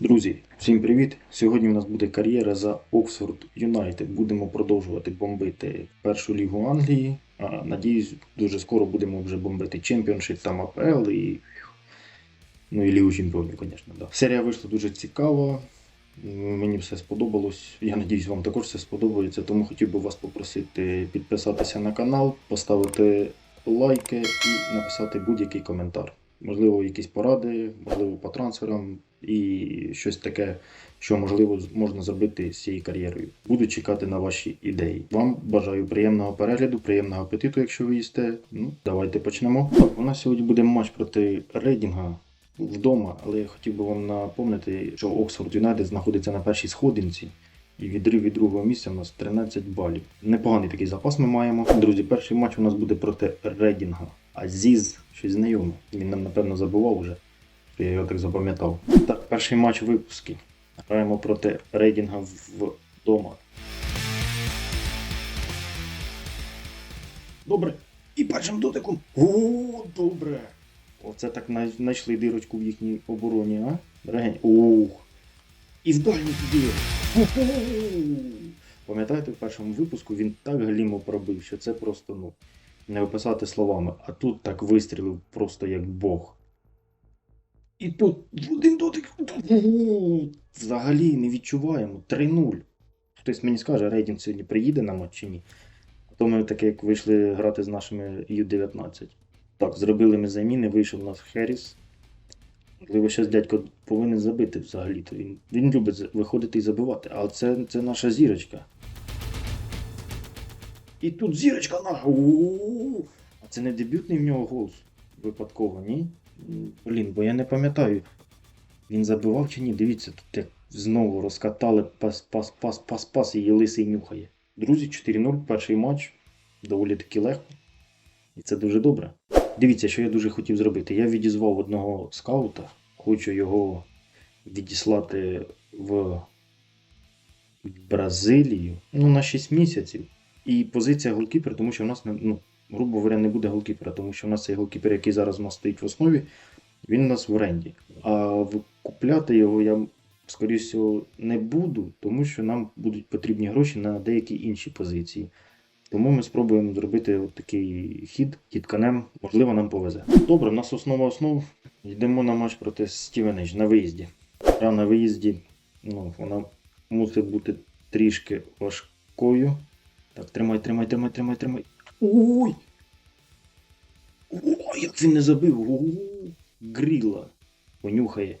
Друзі, всім привіт! Сьогодні у нас буде кар'єра за Оксфорд Юнайтед. Будемо продовжувати бомбити першу лігу Англії. Надіюсь, дуже скоро будемо вже бомбити Чемпіоншип, там АПЛ і. Ну і Лігу Чемпіонів, звісно. Да. Серія вийшла дуже цікава. Мені все сподобалось. Я надіюсь, вам також все сподобається. Тому хотів би вас попросити підписатися на канал, поставити лайки і написати будь-який коментар. Можливо, якісь поради, можливо, по трансферам і щось таке, що можливо можна зробити з цією кар'єрою. Буду чекати на ваші ідеї. Вам бажаю приємного перегляду, приємного апетиту, якщо ви їсте. Ну, давайте почнемо. Так, у нас сьогодні буде матч проти Рейдінга вдома, але я хотів би вам напомнити, що Оксфорд Юнайтед знаходиться на першій сходинці. І відрив від другого місця у нас 13 балів. Непоганий такий запас ми маємо. Друзі, перший матч у нас буде проти Рейдінга. Азіз, щось знайоме. Він нам, напевно, забував вже. Я його так запам'ятав. Так, перший матч випуски. Граємо проти Рейдінга вдома. Добре. І першим дотиком. О, добре. Оце так знайшли дирочку в їхній обороні, а? Регень. Ух. І в дальній туди. Пам'ятаєте, в першому випуску він так галімо пробив, що це просто ну, не описати словами. А тут так вистрілив просто як Бог. І тут один дотик. Взагалі не відчуваємо. 3-0. Хтось мені скаже, рейтинг сьогодні приїде на матч чи ні. А то ми таке, як вийшли грати з нашими Ю-19. Так, зробили ми заміни, вийшов у нас Херіс. Можливо, зараз дядько повинен забити взагалі-то. Він, він любить виходити і забивати, але це, це наша зірочка. І тут зірочка наша. А це не дебютний в нього гол випадково, ні? Блін, бо я не пам'ятаю. Він забивав чи ні? Дивіться, тут як знову розкатали пас, пас, пас, пас, пас і лисий нюхає. Друзі, 4-0, перший матч. Доволі таки легко. І це дуже добре. Дивіться, що я дуже хотів зробити. Я відізвав одного скаута, хочу його відіслати в Бразилію ну, на 6 місяців. І позиція голкіпера, тому що в нас, ну, грубо говоря, не буде голкіпера, тому що в нас цей голкіпер, який зараз у нас стоїть в основі, він у нас в оренді. А купляти його я, скоріше не буду, тому що нам будуть потрібні гроші на деякі інші позиції. Тому ми спробуємо зробити от такий хід, хід-канем, можливо, нам повезе. Добре, в нас основа основ. Йдемо на матч проти Стівенедж на виїзді. Гра на виїзді, ну, вона мусить бути трішки важкою. Так, тримай, тримай, тримай, тримай, тримай. Ой! Ой, як він не забив! О, Гріла. Понюхає.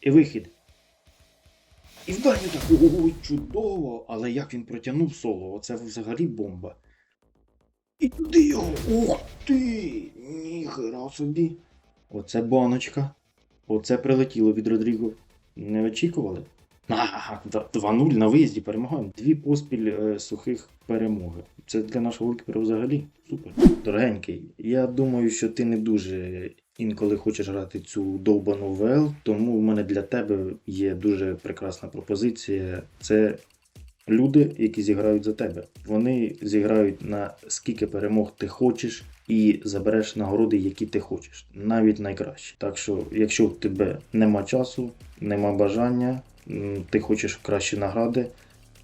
І вихід. І в так, ой, чудово! Але як він протягнув соло, оце взагалі бомба. І туди його! Ух ти! Ніхера собі! Оце баночка. Оце прилетіло від Родріго. Не очікували? Ага, да, 2-0 на виїзді перемагаємо. Дві поспіль е, сухих перемоги. Це для нашого голкіпера взагалі супер. Дорогенький, я думаю, що ти не дуже інколи хочеш грати цю довбану ВЛ, тому в мене для тебе є дуже прекрасна пропозиція. Це люди, які зіграють за тебе. Вони зіграють на скільки перемог ти хочеш і забереш нагороди, які ти хочеш, навіть найкращі. Так що, якщо в тебе нема часу, нема бажання, ти хочеш кращі награди,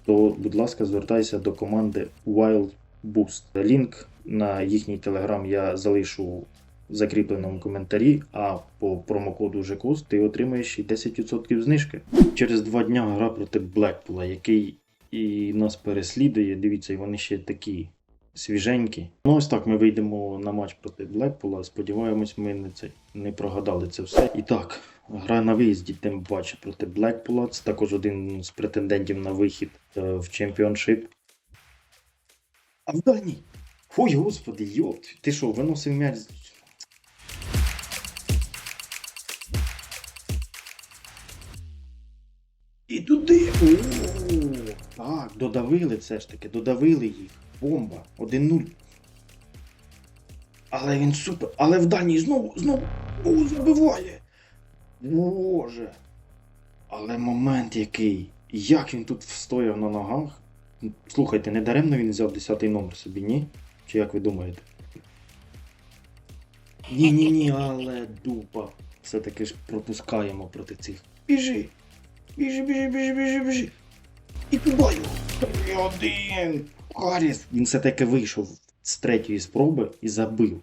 то, будь ласка, звертайся до команди Wild Boost. Лінк на їхній телеграм я залишу в закріпленому коментарі, а по промокоду ЖКОС ти отримаєш і 10% знижки. Через два дня гра проти Блекпула, який і нас переслідує. Дивіться, вони ще такі свіженькі. Ну, ось так ми вийдемо на матч проти Блекпула. Сподіваємось, ми не, це, не прогадали це все. І так, гра на виїзді, тим паче проти Блекпула. Це також один з претендентів на вихід е, в чемпіоншип. А в дальній! Ой, господи, йопт! Ти що, виносив м'яч? І туди. О, так, додавили все ж таки, додавили їх бомба. 1-0. Але він супер. Але в Данії знову знову О, забиває. Боже. Але момент який. Як він тут встояв на ногах? Слухайте, не даремно він взяв 10-й номер собі, ні? Чи як ви думаєте? Ні-ні-ні, але дупа. Все-таки ж пропускаємо проти цих. Біжи! Біжи, біжи, біжи, біжи, біжи. І туди його! 3-1! Коріс! Він все-таки вийшов з третьої спроби і забив.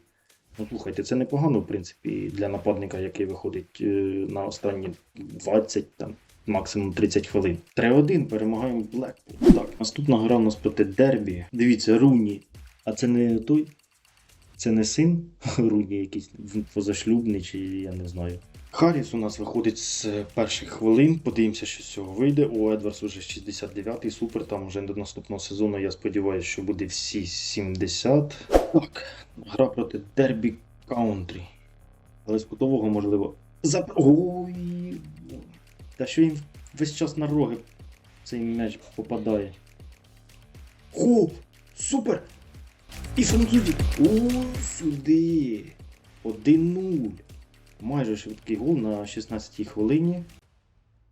Ну, слухайте, це непогано, в принципі, для нападника, який виходить е, на останні 20, там, максимум 30 хвилин. 3-1 перемагаємо Блекпул. Так, наступна гра у нас проти Дербі. Дивіться, Руні. А це не той? Це не син Руні якийсь позашлюбний, чи я не знаю. Харріс у нас виходить з перших хвилин. Подивимося, що з цього вийде. У Едвардс уже 69-й, супер. Там вже до наступного сезону, я сподіваюся, що буде всі 70. Так, гра проти Дербі Каунтрі. Але з кутового, можливо. Зап... Ой. Та що їм весь час на роги цей м'яч попадає. О! Супер! І французі! Ой, сюди! 1-0. Майже швидкий гол на 16-й хвилині.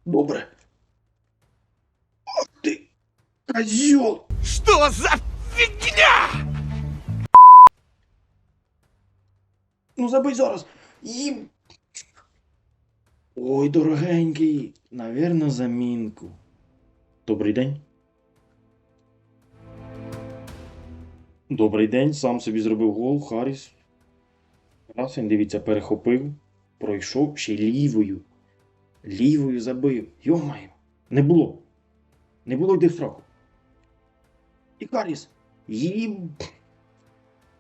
Добре. Ах ти! Козьол! Что за фигня? Ну забий зараз! Їм! Ой, дорогенький! Навірно, замінку. Добрий день. Добрий день, сам собі зробив гол, Харріс. Раз він, дивіться, перехопив, пройшов ще лівою. Лівою забив. Йомаю. Не було. Не було йди в сраку. І Харріс. Їм.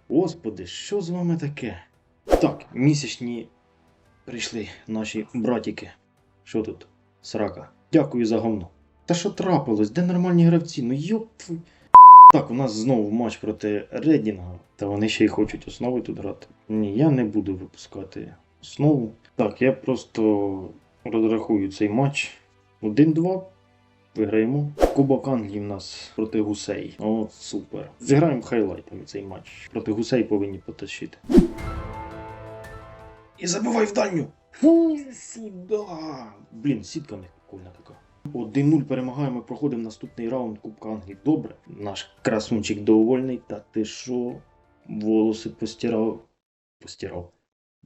Господи, що з вами таке? Так, місячні прийшли наші братіки. Що тут? Срака. Дякую за говно. Та що трапилось? Де нормальні гравці? Ну йоп. Так, у нас знову матч проти Редінга. Та вони ще й хочуть основи тут грати. Ні, я не буду випускати основу. Так, я просто розрахую цей матч. 1-2. Виграємо. Кубок Англії в нас проти гусей. О, супер. Зіграємо хайлайтами цей матч. Проти гусей повинні потащити. І забивай в дальню. Фу, сюди. Блін, сітка них прикольна така. 1-0 перемагаємо, проходимо наступний раунд Кубка Англії. Добре. Наш красунчик довольний. Та ти що? Волоси постирав. Постирав.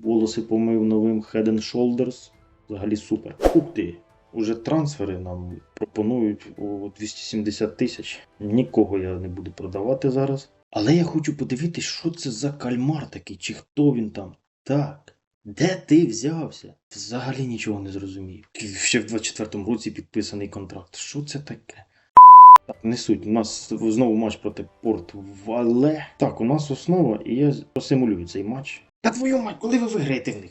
Волоси помив новим Head and Shoulders. Взагалі супер. Ух ти! Уже трансфери нам пропонують у 270 тисяч. Нікого я не буду продавати зараз. Але я хочу подивитись, що це за кальмар такий, чи хто він там. Так. Де ти взявся? Взагалі нічого не зрозумів. Ще в 24-му році підписаний контракт. Що це таке? Так, не суть. У нас знову матч проти Порт Вале. Так, у нас основа, і я посимулюю цей матч. Та твою мать, коли ви виграєте в них?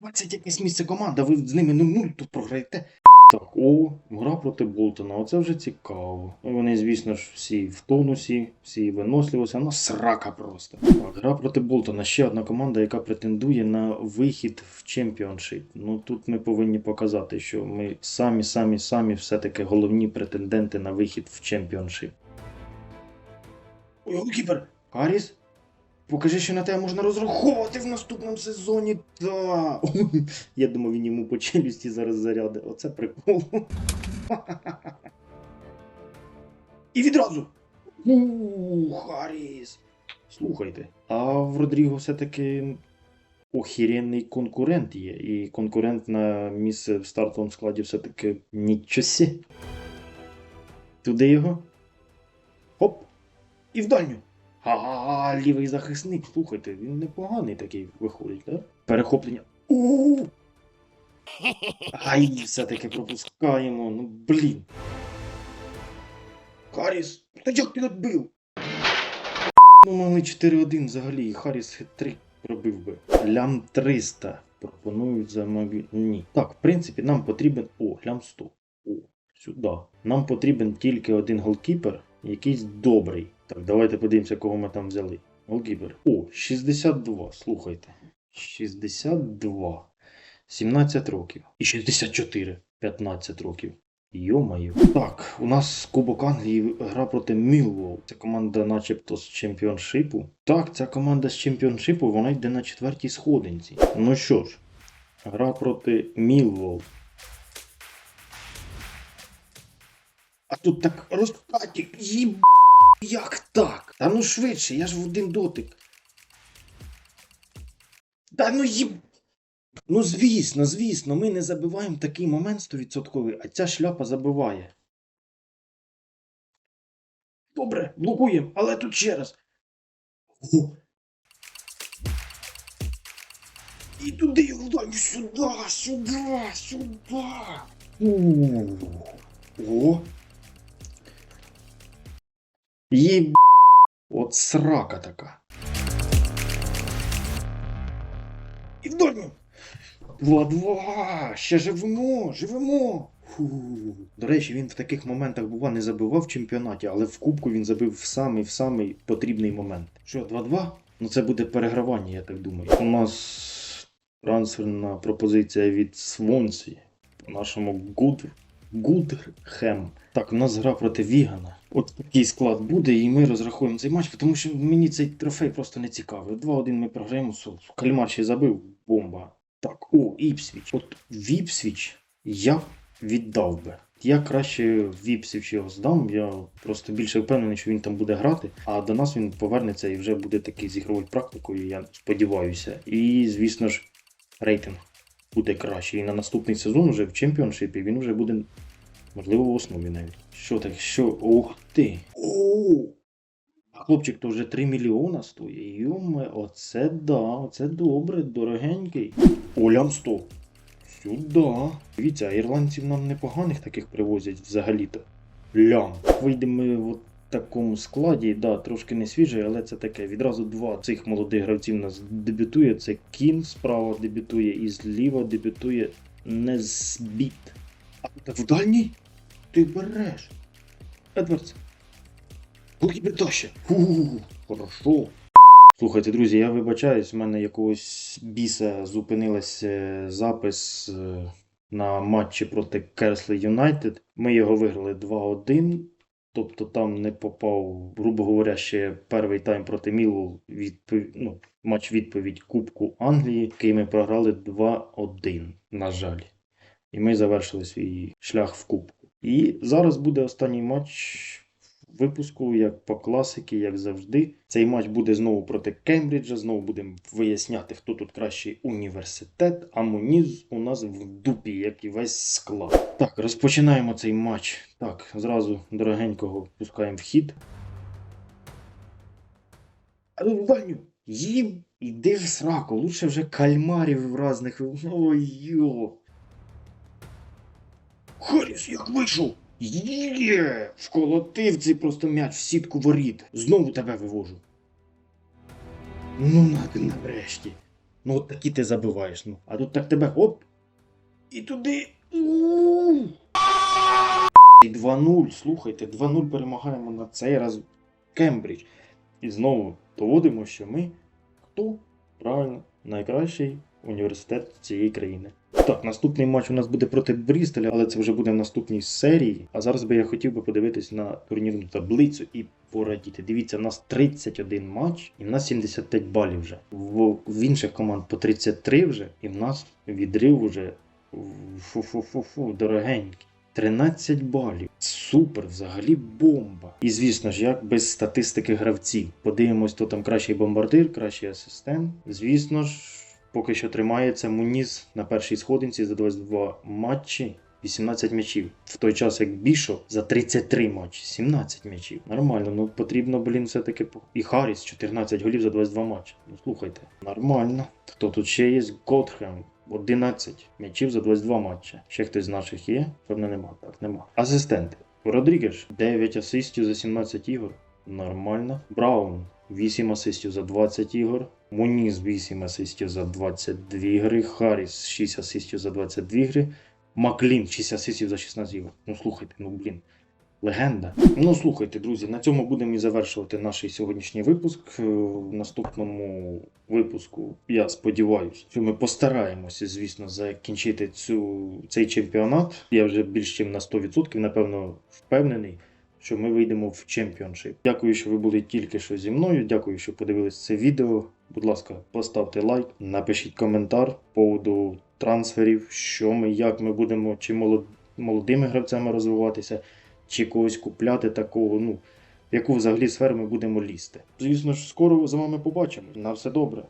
20 якесь місце команда, ви з ними 0-0 тут програєте. Так, о, гра проти Болтона, оце вже цікаво. Ну, Вони, звісно ж, всі в тонусі, всі виносливості, ну срака просто. Так, гра проти Болтона. Ще одна команда, яка претендує на вихід в чемпіоншип. Ну тут ми повинні показати, що ми самі, самі, самі все-таки головні претенденти на вихід в чемпіоншип. Ой, голкіпер! Харіс? Покажи, що на тебе можна розраховувати в наступному сезоні. Та. Я думав, він йому по челюсті зараз заряде. Оце прикол. І відразу. У, Харіс. Слухайте, а в Родріго все-таки охеренний конкурент є. І конкурент на місце в стартовому складі все-таки нічосі. Туди його. Хоп. І в дальню. Ага, лівий захисник, слухайте, він непоганий такий виходить, да? Перехоплення. у Ай, все-таки пропускаємо, ну блін. Харріс, та як ти відбив? Ну, могли 4-1 взагалі, і Харріс хитрик пробив би. Лям 300 пропонують за мобіль. Ні. Так, в принципі, нам потрібен. О, лям 100. О, сюди. Нам потрібен тільки один голкіпер, якийсь добрий. Так, давайте подивимося, кого ми там взяли. Голкіпер. О, 62, слухайте. 62. 17 років. І 64. 15 років. Йомаю. Так, у нас Кубок Англії гра проти Мілвол. Це команда начебто з чемпіоншипу. Так, ця команда з чемпіоншипу, вона йде на четвертій сходинці. Ну що ж, гра проти Мілвол. А тут так розкатік, їб... Як так? Та ну швидше, я ж в один дотик. Та ну їб... Ну, звісно, звісно, ми не забиваємо такий момент 100%, а ця шляпа забиває. Добре, блокуємо, але тут ще раз. О. І туди його вдаю, сюди, сюди, сюди. У. О. Єб... От срака така. І в дальню. Два-два. Ще живемо, живемо. Фу. До речі, він в таких моментах бува не забивав в чемпіонаті, але в кубку він забив в самий в самий потрібний момент. Що, 2-2? Ну це буде перегравання, я так думаю. У нас трансферна пропозиція від Свонсі по нашому Гуд... Гудхем. Так, у нас гра проти Вігана. От такий склад буде, і ми розрахуємо цей матч, тому що мені цей трофей просто не цікавий. 2-1 ми програємо. Кальмар ще забив, бомба. Так, о, Іпсвіч. От в Іпсвіч я віддав би. Я краще в Іпсвіч його здам. Я просто більше впевнений, що він там буде грати. А до нас він повернеться і вже буде такий з ігровою практикою, я сподіваюся. І, звісно ж, рейтинг буде кращий. І на наступний сезон вже в чемпіоншипі він вже буде, можливо, в основі навіть. Що так, що? Ух ти! О! А хлопчик то вже 3 мільйона стоїть. Йоме, оце да, оце добре, дорогенький. Олям 100. Сюда. Дивіться, ірландців нам непоганих таких привозять взагалі-то. Лям. Вийдемо в такому складі, да, трошки не свіжий, але це таке. Відразу два цих молодих гравців нас дебютує. Це Кін справа дебютує і зліва дебютує Незбіт. А в дальній ти береш. Едвардс. Голкіпер Фу, хорошо. Слухайте, друзі, я вибачаюсь, в мене якогось біса зупинилась е, запис е, на матчі проти Керсли Юнайтед. Ми його виграли 2-1. Тобто там не попав, грубо говоря, ще перший тайм проти Мілу відпов... ну, матч відповідь Кубку Англії, який ми програли 2-1, на жаль. І ми завершили свій шлях в Кубку. І зараз буде останній матч випуску, як по класики, як завжди. Цей матч буде знову проти Кембриджа. Знову будемо виясняти, хто тут кращий університет. А Муніз у нас в дупі, як і весь склад. Так, розпочинаємо цей матч. Так, зразу дорогенького пускаємо в хід. А ну в баню! Їм! Іди в сраку, лучше вже кальмарів разних. Ой йо. Харіс, як вийшов! Є! Вколотив цей просто м'яч в сітку воріт. Знову тебе вивожу. Ну, на, нарешті. Ну, от такі ти забиваєш, ну. А тут так тебе оп. І туди. І 2-0. Слухайте, 2-0 перемагаємо на цей раз Кембридж. І знову доводимо, що ми хто? Правильно, найкращий університет цієї країни. Так, наступний матч у нас буде проти Брістоля, але це вже буде в наступній серії. А зараз би я хотів би подивитись на турнірну таблицю і порадіти. Дивіться, у нас 31 матч і в нас 75 балів вже. В, в інших команд по 33 вже, і в нас відрив вже фу-фу-фу-фу, дорогенький. 13 балів. Супер, взагалі бомба. І звісно ж, як без статистики гравців. Подивимось, хто там кращий бомбардир, кращий асистент. Звісно ж, поки що тримається Муніс на першій сходинці за 22 матчі. 18 м'ячів. В той час як Бішо за 33 матчі, 17 м'ячів. Нормально, ну потрібно, блін, все-таки. І Харріс 14 голів за 22 матчі. Ну слухайте, нормально. Хто тут ще є? Готхем. 11 м'ячів за 22 матчі. Ще хтось з наших є? Певно, нема. Так, нема. Асистенти. Родрігеш 9 асистів за 17 ігор. Нормально. Браун 8 асистів за 20 ігор. Муніс 8 асистів за 22 гри. Харріс 6 асистів за 22 гри. Маклін 6 асистів за 16 ігор. Ну слухайте, ну блін. Легенда. Ну слухайте, друзі, на цьому будемо і завершувати наш сьогоднішній випуск. Е, В наступному випуску я сподіваюся, що ми постараємося, звісно, закінчити цю, цей чемпіонат. Я вже більш ніж на 100%, напевно, впевнений, що ми вийдемо в чемпіоншип. Дякую, що ви були тільки що зі мною. Дякую, що подивились це відео. Будь ласка, поставте лайк, напишіть коментар по поводу трансферів, що ми, як ми будемо, чи молод- молодими гравцями розвиватися, чи когось купляти такого. Ну, в яку взагалі сферу ми будемо лізти. Звісно ж, скоро з вами побачимо. На все добре.